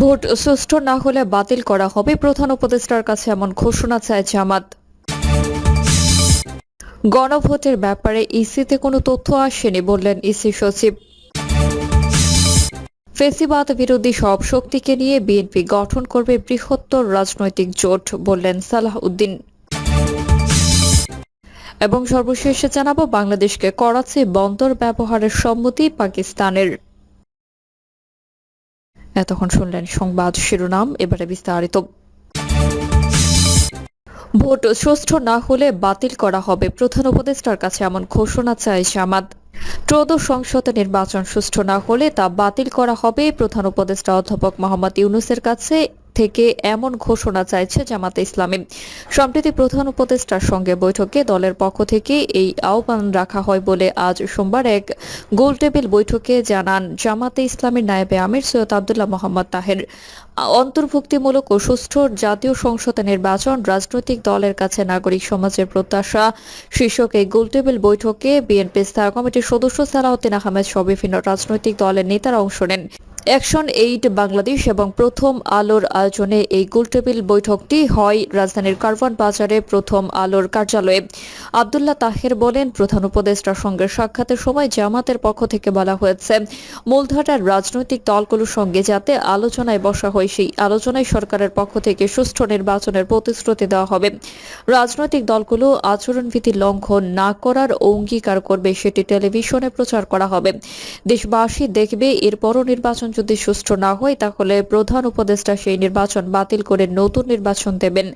Vote সুষ্ঠু না হলে বাতিল করা হবে। প্রধান উপদেষ্টার কাছে এমন ঘোষণা চায় জামাত। গণভোটের ব্যাপারে ইসিতে কোনো তথ্য আসেনি বললেন ইসি সচিব। ফেসিবাদ বিরোধী সব শক্তিকে নিয়ে বিএনপি গঠন করবে বৃহত্তর রাজনৈতিক জোট বললেন সালাহ উদ্দিন। এবং সর্বশেষে জানাব, বাংলাদেশকে করাচি বন্দর ব্যবহারের সম্মতি পাকিস্তানের। এতক্ষণ শুনলেন সংবাদ শিরোনাম, এবারে বিস্তারিত। ভোট সুষ্ঠু না হলে বাতিল করা হবে। প্রধান উপদেষ্টার কাছে এমন ঘোষণা চায় জামাত। ত্রয়োদশ সংসদ নির্বাচন সুষ্ঠু না হলে তা বাতিল করা হবে। প্রধান উপদেষ্টা অধ্যাপক মোহাম্মদ ইউনুসের কাছে থেকে এমন ঘোষণা চাইছে জামাতে ইসলামী। সম্প্রতি প্রধান উপদেষ্টার সঙ্গে বৈঠকে দলের পক্ষ থেকে এই আহ্বান রাখা হয় বলে আজ সোমবার এক গোলটেবিল বৈঠকে জানান জামাতে ইসলামীর নায়েবে আমির সৈয়দ আবদুল্লাহ মোহাম্মদ তাহের। অন্তর্ভুক্তিমূলক ও সুষ্ঠু জাতীয় সংসদ নির্বাচন, রাজনৈতিক দলের কাছে নাগরিক সমাজের প্রত্যাশা। শীর্ষক এই গোলটেবিল বৈঠকে বিএনপি স্থায়ী কমিটির সদস্য সালাউদ্দিন আহমেদ সহ বিভিন্ন রাজনৈতিক দলের নেতারা অংশ নেন। অ্যাকশন এইড বাংলাদেশ এবং প্রথম আলোর আয়োজনে এই গোলটেবিল বৈঠকটি হয় রাজধানীর কারওয়ান বাজারে প্রথম আলোর কার্যালয়ে। আবদুল্লাহ তাহের বলেন, প্রধান উপদেষ্টার সঙ্গে সাক্ষাতের সময় জামাতের পক্ষ থেকে বলা হয়েছে, মূলধারার রাজনৈতিক দলগুলোর সঙ্গে যাতে আলোচনায় বসা হয়, সেই আলোচনায় সরকারের পক্ষ থেকে সুষ্ঠু নির্বাচনের প্রতিশ্রুতি দেওয়া হবে। রাজনৈতিক দলগুলো আচরণবিধি লঙ্ঘন না করার অঙ্গীকার করবে, সেটি টেলিভিশনে প্রচার করা হবে। দেশবাসী দেখবে, এরপরও নির্বাচন যদি সুষ্ঠু না হয়, তাহলে প্রধান উপদেষ্টা সেই নির্বাচন বাতিল করে নতুন নির্বাচন দেবেন।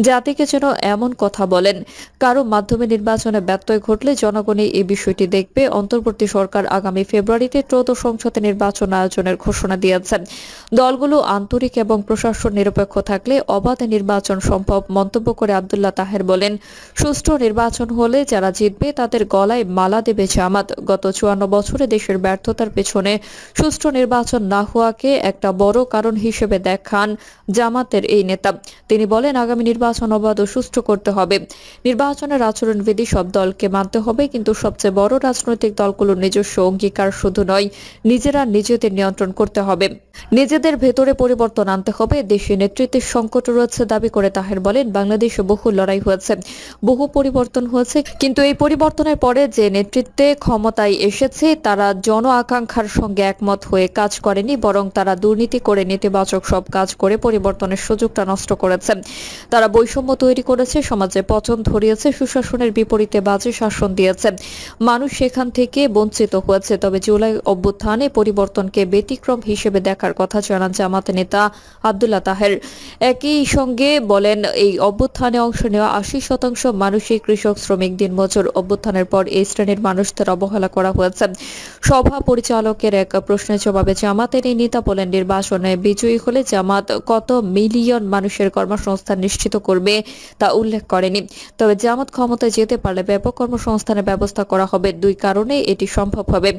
জাতিকে যেন এমন কথা বলেন। কারও মাধ্যমে নির্বাচনে ব্যত্যয় ঘটলে জনগণই এই বিষয়টি দেখবে। অন্তর্বর্তী সরকার আগামী ফেব্রুয়ারিতে ত্রয়োদশ সংসদে নির্বাচন আয়োজনের ঘোষণা দিয়েছেন। দলগুলো আন্তরিক এবং প্রশাসন নিরপেক্ষ থাকলে অবাধে নির্বাচন সম্ভব মন্তব্য করে আবদুল্লাহ তাহের বলেন, সুষ্ঠু নির্বাচন হলে যারা জিতবে তাদের গলায় মালা দেবে জামাত। গত চুয়ান্ন বছরে দেশের ব্যর্থতার পেছনে সুষ্ঠু নির্বাচন না হওয়াকে একটা বড় কারণ হিসেবে দেখান জামাতের এই নেতা। তিনি বলেন, আগামী নির্বাচন অবাধ ও সুষ্ঠু করতে হবে। নির্বাচনের আচরণবিধি সব দলকে মানতে হবে, কিন্তু সবচেয়ে বড় রাজনৈতিক দলগুলোর নিজস্ব অঙ্গীকার শুধু নয়, নিজেরা নিজেদের নিয়ন্ত্রণ করতে হবে। নিজেদের ভেতরে পরিবর্তন আনতে হবে। দেশে নেতৃত্বের সংকট রয়েছে দাবি করে তাহের বলেন, বাংলাদেশে বহু লড়াই হয়েছে, বহু পরিবর্তন হয়েছে। কিন্তু এই পরিবর্তনের পরে যে নেতৃত্বে ক্ষমতায় এসেছে, তারা জন আকাঙ্ক্ষার সঙ্গে একমত হয়ে কাজ করেনি, বরং তারা দুর্নীতি করে নেতিবাচক সব কাজ করে পরিবর্তনের সুযোগটা নষ্ট করেছে। তারা বৈষম্য তৈরি করেছে, সমাজে পচন ধরিয়েছে, সুশাসনের বিপরীতে বাজে শাসন দিয়েছে। মানুষ সেখান থেকে বঞ্চিত হয়েছে, তবে জুলাই অভ্যুত্থানে পরিবর্তনকে ব্যতিক্রম হিসেবে দেখার কথা জানান জামাত নেতা আবদুল্লাহ তাহের। একই সঙ্গে বলেন, এই অভ্যুত্থানে অংশ নেওয়া আশি শতাংশ মানুষই কৃষক, শ্রমিক দিনমজুর অভ্যুত্থানের পর এই শ্রেণির মানুষদের অবহেলা করা হয়েছে। সভা পরিচালকের এক প্রশ্নের জবাবে জামাতের এই নেতা বলেন, নির্বাচনে বিজয়ী হলে জামাত কত মিলিয়ন মানুষের কর্মসংস্থান নিশ্চিত করবে তা উল্লেখ করেনি। তবে জামাত ক্ষমতায় যেতে পারলে ব্যাপক কর্মসংস্থানের ব্যবস্থা করা হবে। দুই কারণে এটি সম্ভব হবে।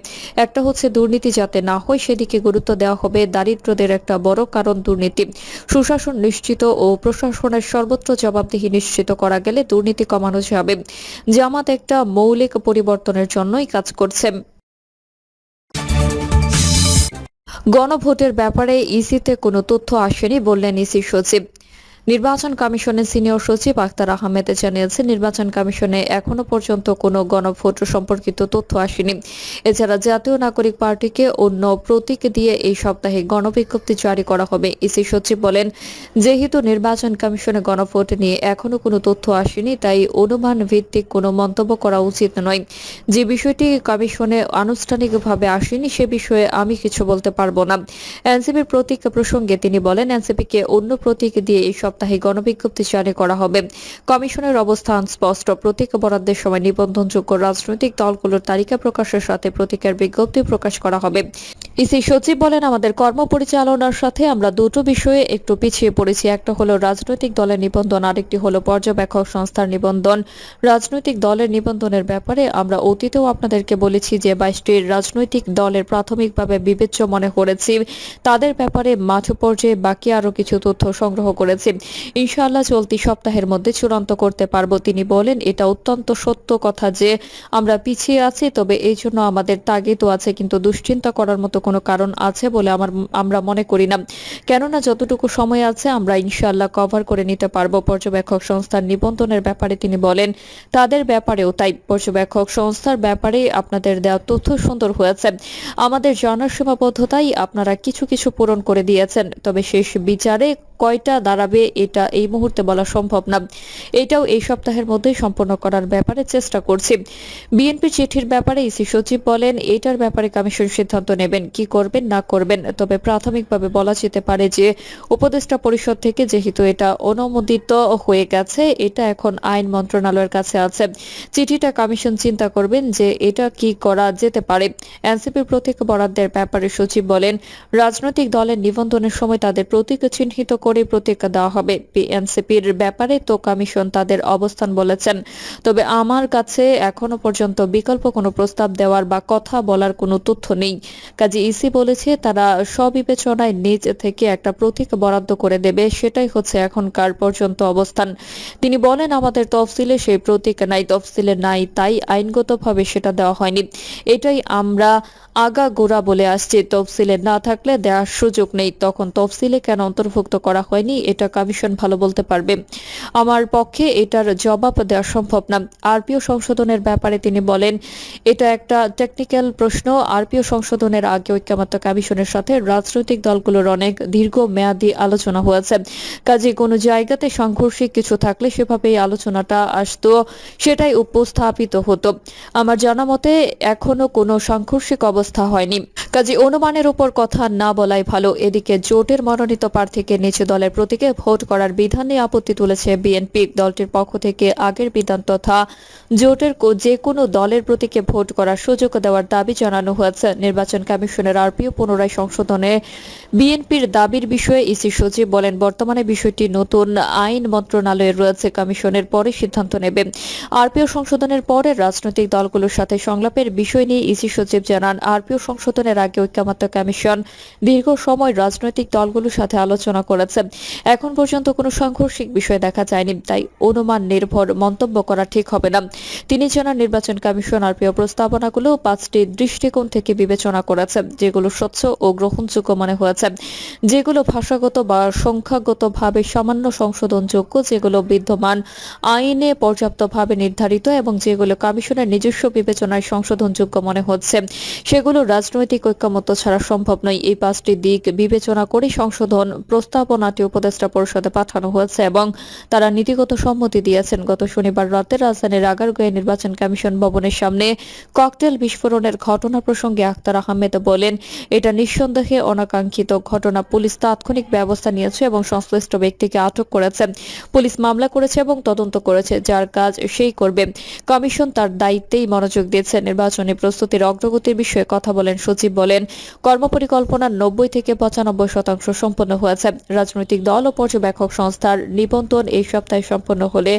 একটা হচ্ছে দুর্নীতি যাতে না হয়, সেদিকে গুরুত্ব দেওয়া হবে। দারিদ্রদের একটা বড় কারণ দুর্নীতি। সুশাসন নিশ্চিত ও প্রশাসনের সর্বত্র জবাবদিহি নিশ্চিত করা গেলে দুর্নীতি কমানো যাবে। জামাত একটা মৌলিক পরিবর্তনের জন্যই কাজ করছে। গণভোটের ব্যাপারে ইসিতে কোনো তথ্য আসেনি বললেন ইসি সচিব। নির্বাচন কমিশনের সিনিয়র সচিব আখতার আহমেদ জানিয়েছেন, নির্বাচন কমিশনে এখনও পর্যন্ত কোনো গণভোট সম্পর্কিত তথ্য আসেনি। এছাড়া জাতীয় নাগরিক পার্টিকে অন্য প্রতীক দিয়ে এই সপ্তাহে গণবিজ্ঞপ্তি জারি করা হবে। ইসি সচিব বলেন, যেহেতু নির্বাচন কমিশনে গণভোট নিয়ে এখনও কোনো তথ্য আসেনি, তাই অনুমান ভিত্তিক কোনো মন্তব্য করা উচিত নয়। যে বিষয়টি কমিশনে আনুষ্ঠানিকভাবে আসেনি, সে বিষয়ে আমি কিছু বলতে পারব না। এনসিপির প্রতীক প্রসঙ্গে তিনি বলেন, এনসিপিকে অন্য প্রতীক দিয়ে এই সপ্তাহে গণবিজ্ঞপ্তি জারি করা হবে। কমিশনের অবস্থান স্পষ্ট। প্রতীক বরাদ্দের সময় নিবন্ধনযোগ্য রাজনৈতিক দলগুলোর তালিকা প্রকাশের সাথে প্রতীকের বিজ্ঞপ্তি প্রকাশ করা হবে। ইসি সচিব বলেন, আমাদের কর্ম পরিচালনার সাথে আমরা দুটো বিষয়ে একটু পিছিয়ে পড়েছি। একটা হলো রাজনৈতিক দলের নিবন্ধন, আরেকটি হলো পর্যবেক্ষক সংস্থার নিবন্ধন। রাজনৈতিক দলের নিবন্ধনের ব্যাপারে আমরা অতীতেও আপনাদেরকে বলেছি যে বাইশটি রাজনৈতিক দলের প্রাথমিকভাবে বিবেচ্য মনে করেছি। তাদের ব্যাপারে মাঠ পর্যায়ে বাকি আরও কিছু তথ্য সংগ্রহ করেছি। ইনশাআল্লাহ চলতি সপ্তাহের মধ্যে চূড়ান্ত করতে পারব, তিনি বলেন। এটা অত্যন্ত সত্য কথা যে আমরা পিছিয়ে আছি, তবে এই জন্য আমাদের তাগিদও আছে, কিন্তু দুশ্চিন্তা করার মতো কোনো কারণ আছে বলে আমার, আমরা মনে করি না। কেননা যতটুকু সময় আছে, আমরা ইনশাআল্লাহ কভার করে নিতে পারব। পর্যবেক্ষক সংস্থার নিবন্ধনের ব্যাপারে তিনি বলেন, তাদের ব্যাপারেও তাই। পর্যবেক্ষক সংস্থার ব্যাপারে আপনাদের দেওয়া তথ্য সুন্দর হয়েছে। আমাদের জানার সীমাবদ্ধতাই আপনারা কিছু কিছু পূরণ করে দিয়েছেন, তবে শেষ বিচারে কয়টা দাঁড়াবে এটা এই মুহূর্তে বলা সম্ভব না। এটাও এই সপ্তাহের মধ্যেই সম্পন্ন করার ব্যাপারে চেষ্টা করছি। বিএনপি চিঠির ব্যাপারে ইসি সচিব বলেন, এটার ব্যাপারে কমিশন সিদ্ধান্ত নেবেন, কি করবেন, না করবেন, তবে প্রাথমিকভাবে বলা যেতে পারে যে উপদেষ্টা পরিষদ থেকে যেহেতু এটা অনুমোদিত হয়ে গেছে, এটা এখন আইন মন্ত্রণালয়ের কাছে আছে। চিঠিটা কমিশন চিন্তা করবেন যে এটা কি করা যেতে পারে। এনসিপির প্রতীক বরাদ্দের ব্যাপারে সচিব বলেন, রাজনৈতিক দলের নিবন্ধনের সময় তাদের প্রতীক চিহ্নিত করে প্রতীক দেওয়া হবে। এনসিপির ব্যাপারে তো কমিশন তাদের অবস্থান বলেছেন। তবে আমার কাছে এখনও পর্যন্ত বিকল্প কোনো প্রস্তাব দেওয়ার বা কথা বলার কোনো তথ্য নেই। কাজে ইসি বলেছে, তারা স্ববিবেচনায় নিজ থেকে একটা প্রতীক বরাদ্দ করে দেবে, সেটাই হচ্ছে এখনকার পর্যন্ত অবস্থান। তিনি বলেন, আমাদের তফসিলে সেই প্রতীক নাই, তফসিলে নাই, তাই আইনগতভাবে সেটা দেওয়া হয়নি। এটাই আমরা আগা গোড়া বলে আসছি, তফসিলে না থাকলে দেওয়ার সুযোগ নেই। তখন তফসিলে কেন অন্তর্ভুক্ত করা হয়নি, এটা কমিশন ভালো বলতে পারবে। আমার পক্ষে এটার জবাব দেওয়া সম্ভব না। আরপিও সংশোধনের ব্যাপারে তিনি বলেন, এটা একটা টেকনিক্যাল প্রশ্ন। আরপিও সংশোধনের আগে ঐক্যমত্য কমিশনের সাথে রাজনৈতিক দলগুলোর অনেক দীর্ঘ মেয়াদী আলোচনা হয়েছে। কাজে কোনো জায়গাতে সাংঘর্ষিক কিছু থাকলে সেভাবে এই আলোচনাটা আসতো, সেটাই উপস্থাপিত হতো। আমার জানা মতে, এখনও কোনো সাংঘর্ষিক অবস্থা হয়নি। কাজে অনুমানের উপর কথা না বলাই ভালো। এদিকে জোটের মনোনীত প্রার্থীকে নিচু দলের প্রতীকে ভোট করার বিধান আপত্তি তুলেছে বিএনপি। দলটির পক্ষ থেকে আগের বিধান তথা জোটের যে কোনো দলের প্রতীকে ভোট করার সুযোগ দেওয়ার দাবি জানানো হয়েছে। নির্বাচন কমিশনের আরপিও পুনরায় সংশোধনে। বিএনপির দাবির বিষয়ে ইসি সচিব বলেন, বর্তমানে বিষয়টি নতুন আইন মন্ত্রণালয়ে রয়েছে, কমিশনের পরে সিদ্ধান্ত নেবে। আরপিও সংশোধনের পরে রাজনৈতিক দলগুলোর সাথে সংলাপের বিষয় নিয়ে ইসি সচিব জানান, আরপিও সংশোধনের আগে ঐক্যমত্য কমিশন দীর্ঘ সময় রাজনৈতিক দলগুলোর সাথে আলোচনা করেছে। এখন পর্যন্ত কোনো সাংঘর্ষিক বিষয় দেখা যায়নি, তাই অনুমান নির্ভর মন্তব্য করা ঠিক হবে না। তিনি জানান, নির্বাচন কমিশন আরপিও প্রস্তাবনাগুলো পাঁচটি দৃষ্টিকোণ থেকে বিবেচনা করেছে যেগুলো স্বচ্ছ ও গ্রহণযোগ্য মনে হয়েছে। যেগুলো ভাষাগত বা সংখ্যাগতভাবে সামান্য সংশোধনযোগ্য, যেগুলো বিদ্যমান, আইনে পর্যাপ্তভাবে নির্ধারিত এবং যেগুলো কমিশনের নিজস্ব বিবেচনায় সংশোধনযোগ্য মনে হচ্ছে। সেগুলো রাজনৈতিক ঐক্যমত্য ছাড়া সম্ভব নয়। এই পাঁচটি দিক বিবেচনা করে সংশোধন প্রস্তাবনাটি উপদেষ্টা পরিষদে পাঠানো হয়েছে এবং তারা নীতিগত সম্মতি দিয়েছেন। গত শনিবার রাতে রাজধানীর আগারগাঁয়ে নির্বাচন কমিশন ভবনের সামনে ককটেল বিস্ফোরণের ঘটনা প্রসঙ্গে আক্তার আহমেদ বলেন, এটা নিঃসন্দেহে অনাকাঙ্ক্ষিত ঘটনা। পুলিশ তাৎক্ষণিক ব্যবস্থা নিয়েছে এবং সংশ্লিষ্ট ব্যক্তিকে আটক করেছে। পুলিশ মামলা করেছে এবং তদন্ত করেছে, যার কাজ সেই করবে। কমিশন তার দায়িত্বেই মনোযোগ দিয়েছে। নির্বাচনী প্রস্তুতির অগ্রগতির বিষয়ে কথা বলেন সচিব বলেন কর্মপরিকল্পনার নব্বই থেকে পঁচানব্বই শতাংশ সম্পন্ন হয়েছে। রাজনৈতিক দল ও পর্যবেক্ষক সংস্থার নিবন্ধন এই সপ্তাহে সম্পন্ন হলে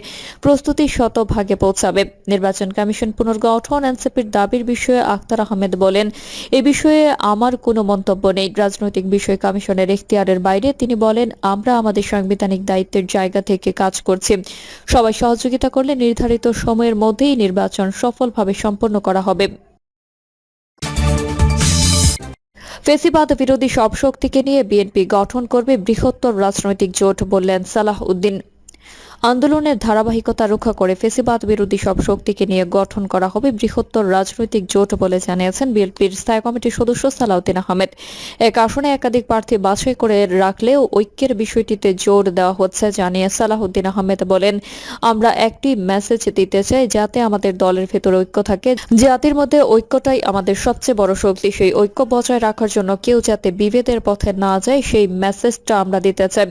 প্রস্তুতি শতভাগে পৌঁছাবে। নির্বাচন কমিশন পুনর্গঠন এনসিপির দাবির বিষয়ে আখতার আহমেদ বলেন, এ বিষয়ে আমার কোনো মন্তব্য নেই। রাজনৈতিক বিষয় কমিশনের এখতিয়ারের বাইরে তিনি বলেন, আমরা আমাদের সাংবিধানিক দায়িত্বের জায়গা থেকে কাজ করছি। সবাই সহযোগিতা করলে নির্ধারিত সময়ের মধ্যেই নির্বাচন সফলভাবে সম্পন্ন করা হবে। ফেসিবাদ বিরোধী সব শক্তিকে নিয়ে বিএনপি গঠন করবে বৃহত্তর রাজনৈতিক জোট বললেন সালাহ উদ্দিন আন্দোলনের ধারাবাহিকতা রক্ষা করে ফেসিবাদ বিরোধী সব শক্তিকে নিয়ে গঠন করা হবে বৃহত্তর রাজনৈতিক জোট বলে জানিয়েছেন বিএনপির স্থায়ী কমিটির সদস্য সালাউদ্দিন আহমেদ। এক আসনে একাধিক প্রার্থী বাছাই করে রাখলেও ঐক্যের বিষয়টিতে জোর দেওয়া হচ্ছে জানিয়ে সালাহুদ্দিন আহমেদ বলেন, আমরা একটি মেসেজ দিতে চাই যাতে আমাদের দলের ভেতরে ঐক্য থাকে। জাতির মধ্যে ঐক্যটাই আমাদের সবচেয়ে বড় শক্তি। সেই ঐক্য বজায় রাখার জন্য কেউ যাতে বিভেদের পথে না যায়, সেই মেসেজটা আমরা দিতে চাই।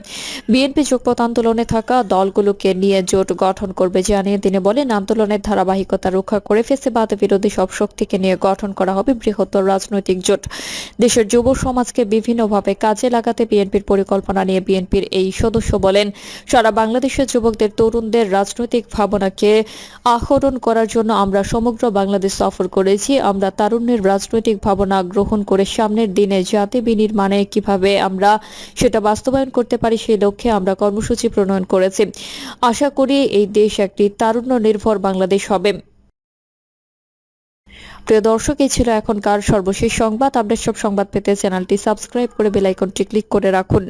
বিএনপি যুগপথ আন্দোলনে থাকা দলগুলোকে সদস্যকে নিয়ে জোট গঠন করবে জানিয়ে তিনি বলেন, আন্দোলনের ধারাবাহিকতা রক্ষা করে ফেসিবাদ বিরোধী সব শক্তিকে নিয়ে গঠন করা হবে বৃহত্তর রাজনৈতিক জোট। দেশের যুব সমাজকে বিভিন্নভাবে কাজে লাগাতে বিএনপির পরিকল্পনা নিয়ে বিএনপির এই সদস্য বলেন, সারা বাংলাদেশের যুবকদের, তরুণদের রাজনৈতিক ভাবনাকে আহরণ করার জন্য আমরা সমগ্র বাংলাদেশ সফর করেছি। আমরা তারুণ্যের রাজনৈতিক ভাবনা গ্রহণ করে সামনের দিনে জাতি বিনির্মাণে কীভাবে আমরা সেটা বাস্তবায়ন করতে পারি সেই লক্ষ্যে আমরা কর্মসূচি প্রণয়ন করেছি। আশা করি এই দেশ একটি তারুণ্য নির্ভর বাংলাদেশ হবে। প্রিয় দর্শক, এই ছিল এখনকার সর্বশেষ সংবাদ। আপডেট সব সংবাদ পেতে চ্যানেলটি সাবস্ক্রাইব করে বেলাইকনটি ক্লিক করে রাখুন।